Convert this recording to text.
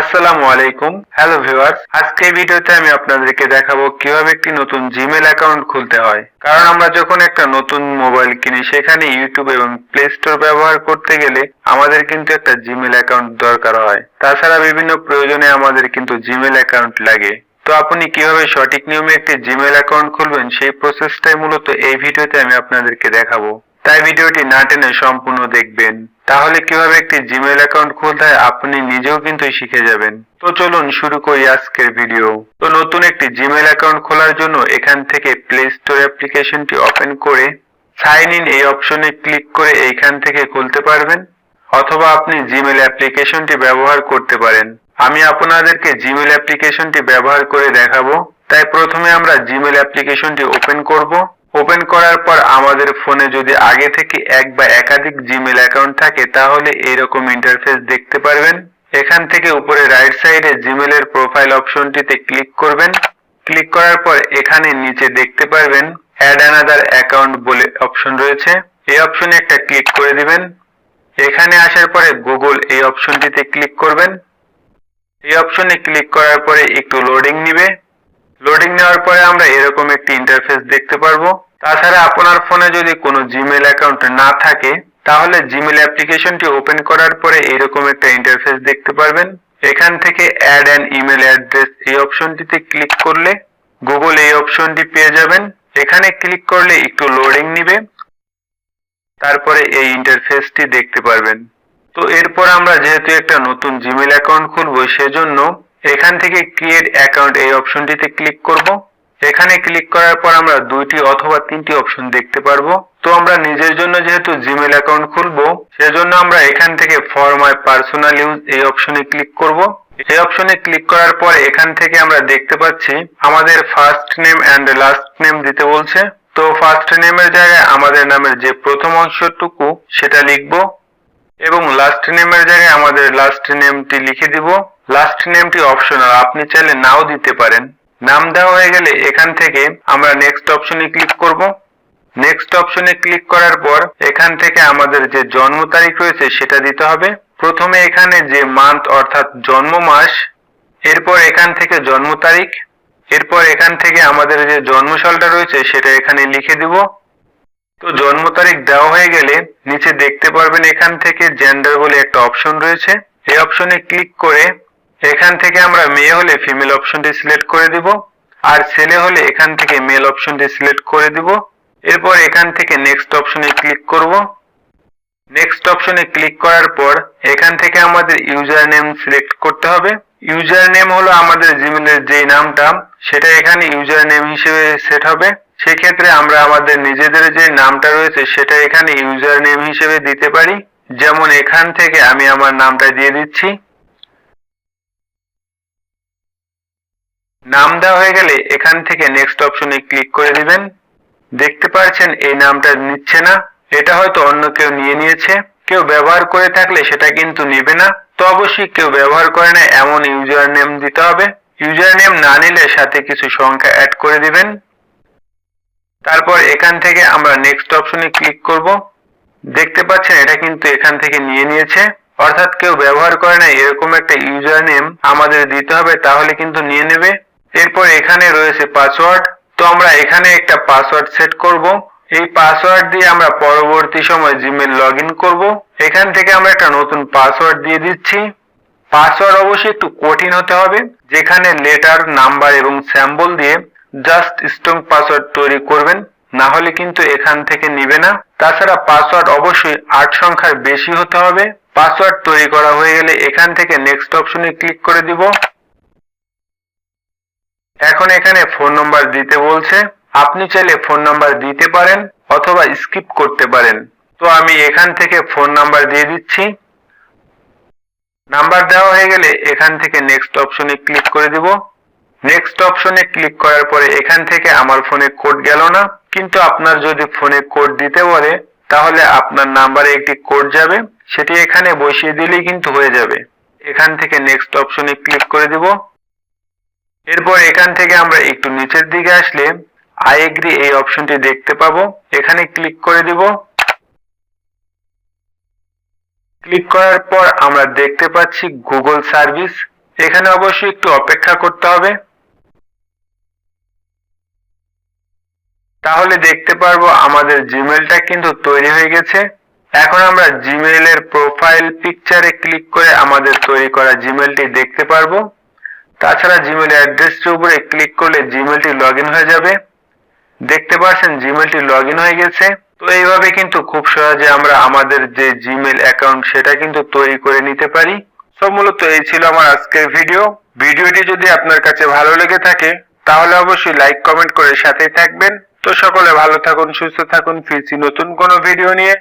আসসালামু আলাইকুম। Hello viewers আজকে ভিডিওতে আমি আপনাদেরকে দেখাবো কীভাবে একটি নতুন জিমেল অ্যাকাউন্ট খুলতে হয়। কারণ আমরা যখন একটা নতুন মোবাইল কিনি, সেখানে ইউটিউব এবং প্লে স্টোর ব্যবহার করতে গেলে আমাদের কিন্তু একটা জিমেল অ্যাকাউন্ট দরকার হয়। তাছাড়া বিভিন্ন প্রয়োজনে আমাদের কিন্তু জিমেল অ্যাকাউন্ট লাগে। তো আপনি কীভাবে সঠিক নিয়মে একটি জিমেল অ্যাকাউন্ট খুলবেন, সেই প্রসেসটাই মূলত এই ভিডিওতে আমি আপনাদেরকে দেখাবো। তাই ভিডিওটি না টেনে সম্পূর্ণ দেখবেন। তাহলে কীভাবে একটি জিমেল অ্যাকাউন্ট খুলতে হয়, আপনি নিজেও কিন্তু শিখে যাবেন। তো চলুন শুরু করি আজকের ভিডিও। তো নতুন একটি জিমেল অ্যাকাউন্ট খোলার জন্য এখান থেকে প্লে স্টোর অ্যাপ্লিকেশনটি ওপেন করে সাইন ইন এই অপশনে ক্লিক করে এইখান থেকে খুলতে পারবেন, অথবা আপনি জিমেল অ্যাপ্লিকেশনটি ব্যবহার করতে পারেন। আমি আপনাদেরকে জিমেল অ্যাপ্লিকেশনটি ব্যবহার করে দেখাবো। তাই প্রথমে আমরা জিমেল অ্যাপ্লিকেশনটি ওপেন করব। ওপেন করার পর আমাদের ফোনে যদি আগে থেকে এক বা একাধিক জিমেল অ্যাকাউন্ট থাকে, তাহলে এইরকম ইন্টারফেস দেখতে পারবেন। এখান থেকে উপরে রাইট সাইডে জিমেলের প্রোফাইল অপশনটিতে ক্লিক করবেন। ক্লিক করার পর এখানে নিচে দেখতে পারবেন অ্যাড অ্যানাদার অ্যাকাউন্ট বলে অপশন রয়েছে। এই অপশনে একটা ক্লিক করে দিবেন। এখানে আসার পরে গুগল এই অপশনটিতে ক্লিক করবেন। এই অপশনে ক্লিক করার পরে একটু লোডিং নিবে। লোডিং নেওয়ার পরে আমরা এরকম একটি ইন্টারফেস দেখতে পারব। তাছাড়া আপনার ফোনে যদি কোনো জিমেল অ্যাকাউন্ট না থাকে, তাহলে জিমেল অ্যাপ্লিকেশনটি ওপেন করার পরে এরকম একটা ইন্টারফেস দেখতে পারবেন। এখান থেকে অ্যাড অ্যান ইমেল অ্যাড্রেস এই অপশনটিতে ক্লিক করলে গুগল এই অপশনটি পেয়ে যাবেন। এখানে ক্লিক করলে একটু লোডিং নিবে। তারপরে এই ইন্টারফেসটি দেখতে পারবেন। তো এরপর আমরা যেহেতু একটা নতুন জিমেল অ্যাকাউন্ট খুলবো, সেজন্য এখান থেকে ক্রিয়েট অ্যাকাউন্ট এই অপশনটিতে ক্লিক করব। এখানে ক্লিক করার পর আমরা দুইটি অথবা তিনটি অপশন দেখতে পারব। তো আমরা নিজের জন্য যেহেতু জিমেল অ্যাকাউন্ট খুলবো, সেজন্য আমরা এখান থেকে ফর মাই পার্সোনাল ইউজ এই অপশনে ক্লিক করব। এই অপশনে ক্লিক করার পর এখান থেকে আমরা দেখতে পাচ্ছি আমাদের first name and last name দিতে বলছে। তো ফার্স্ট নেমের জায়গায় আমাদের নামের যে প্রথম অংশটুকু সেটা লিখব এবং লাস্ট নেমের জায়গায় আমাদের লাস্ট নেমটি লিখে দিব। লাস্ট নেমটি অপশনাল আপনি চাইলে নাও দিতে পারেন। নাম দেওয়া হয়ে গেলে এখান থেকে আমরা নেক্সট অপশনে ক্লিক করব। নেক্সট অপশনে ক্লিক করার পর এখান থেকে আমাদের যে জন্ম তারিখ রয়েছে সেটা দিতে হবে। প্রথমে এখানে যে মান্থ অর্থাৎ জন্ম মাস, এরপর এখান থেকে জন্ম তারিখ, এরপর এখান থেকে আমাদের যে জন্মসালটা রয়েছে সেটা এখানে লিখে দিব। তো জন্ম তারিখ দেওয়া হয়ে গেলে নিচে দেখতে পারবেন এখান থেকে জেন্ডার বলে একটা অপশন রয়েছে। এই অপশনে ক্লিক করে এখান থেকে আমরা মেয়ে হলে ফিমেল অপশনটি সিলেক্ট করে দিব, আর ছেলে হলে এখান থেকে মেল অপশনটি সিলেক্ট করে দিব। এরপর এখান থেকে নেক্সট অপশনে ক্লিক করব। নেক্সট অপশনে ক্লিক করার পর এখান থেকে আমাদের ইউজার নেম সিলেক্ট করতে হবে। ইউজার নেম হলো আমাদের জিমেলের যে নামটা, সেটা এখানে ইউজার নেম হিসেবে সেট হবে। সেক্ষেত্রে আমরা আমাদের নিজেদের যে নামটা রয়েছে, সেটা এখানে ইউজার নেম হিসেবে দিতে পারি। যেমন এখান থেকে আমি আমার নামটা দিয়ে দিচ্ছি। নাম দেওয়া হয়ে গেলে এখান থেকে নেক্সট অপশনে ক্লিক করে দিবেন। দেখতে পাচ্ছেন এই নামটা নিচ্ছে না। এটা হয়তো অন্য কেউ নিয়ে নিয়েছে। কেউ ব্যবহার করে থাকলে সেটা কিন্তু নেবে না। তো অবশ্যই কেউ ব্যবহার করে না, এমন ইউজার নেম দিতে হবে। ইউজার নেম না নিলে সাথে কিছু সংখ্যা অ্যাড করে দিবেন। তারপর এখান থেকে আমরা নেক্সট অপশনে ক্লিক করব। দেখতে পাচ্ছেন এটা কিন্তু এখান থেকে নিয়ে নিয়েছে। অর্থাৎ কেউ ব্যবহার করে না, এরকম একটা ইউজার নেম আমাদের দিতে হবে, তাহলে কিন্তু নিয়ে নেবে। এরপর এখানে রয়েছে পাসওয়ার্ড তো আমরা এখানে একটা পাসওয়ার্ড সেট করব। এই পাসওয়ার্ড দিয়ে আমরা পরবর্তী সময় জিমেল লগ ইন করব। এখান থেকে আমরা একটা নতুন পাসওয়ার্ড দিয়ে দিচ্ছি। পাসওয়ার্ড অবশ্যই একটু কঠিন হতে হবে, যেখানে লেটার নাম্বার এবং স্যাম্বল দিয়ে জাস্ট স্ট্রং পাসওয়ার্ড তৈরি করবেন। না হলে কিন্তু এখান থেকে নিবে না। তাছাড়া পাসওয়ার্ড অবশ্যই আট সংখ্যার বেশি হতে হবে। পাসওয়ার্ড তৈরি করা হয়ে গেলে এখান থেকে নেক্সট অপশনে ক্লিক করে দিব। এখন এখানে ফোন নম্বর দিতে বলছে। আপনি চাইলে ফোন নাম্বার দিতে পারেন অথবা স্কিপ করতে পারেন। তো আমি এখান থেকে ফোন নাম্বার দিয়ে দিচ্ছি। নাম্বার দেওয়া হয়ে গেলে এখান থেকে নেক্সট অপশনে ক্লিক করে দিব। নেক্সট অপশনে ক্লিক করার পরে এখান থেকে আমার ফোনে কোড গেল না। কিন্তু আপনার যদি ফোনে কোড দিতে বলে, তাহলে আপনার নাম্বারে একটি কোড যাবে। সেটি এখানে বসিয়ে দিলেই কিন্তু হয়ে যাবে। এখান থেকে নেক্সট অপশনে ক্লিক করে দিব। এরপর এখান থেকে আমরা একটু নিচের দিকে আসলে আই এগ্রি এই অপশনটি দেখতে পাবো। এখানে ক্লিক করে দিব। ক্লিক করার পর আমরা দেখতে পাচ্ছি গুগল সার্ভিস এখানে অবশ্যই একটু অপেক্ষা করতে হবে। তাহলে দেখতে পারব আমাদের জিমেলটা কিন্তু তৈরি হয়ে গেছে। এখন আমরা জিমেলের প্রোফাইল পিকচারে ক্লিক করে আমাদের তৈরি করা জিমেলটি দেখতে পারব। তাছাড়া জিমেল অ্যাড্রেসটির উপরে ক্লিক করলে জিমেলটি লগ হয়ে যাবে। দেখতে পাচ্ছেন জিমেলটি লগ হয়ে গেছে। তো এইভাবে কিন্তু খুব সহজে আমরা আমাদের যে জিমেল অ্যাকাউন্ট সেটা কিন্তু তৈরি করে নিতে পারি। সব মূলত এই ছিল আমার আজকের ভিডিও ভিডিওটি যদি আপনার কাছে ভালো লেগে থাকে, তাহলে অবশ্যই লাইক কমেন্ট করে সাথেই থাকবেন। তো সকলে ভালো থাকুন, সুস্থ থাকুন, ফিরছি নতুন কোনো ভিডিও নিয়ে।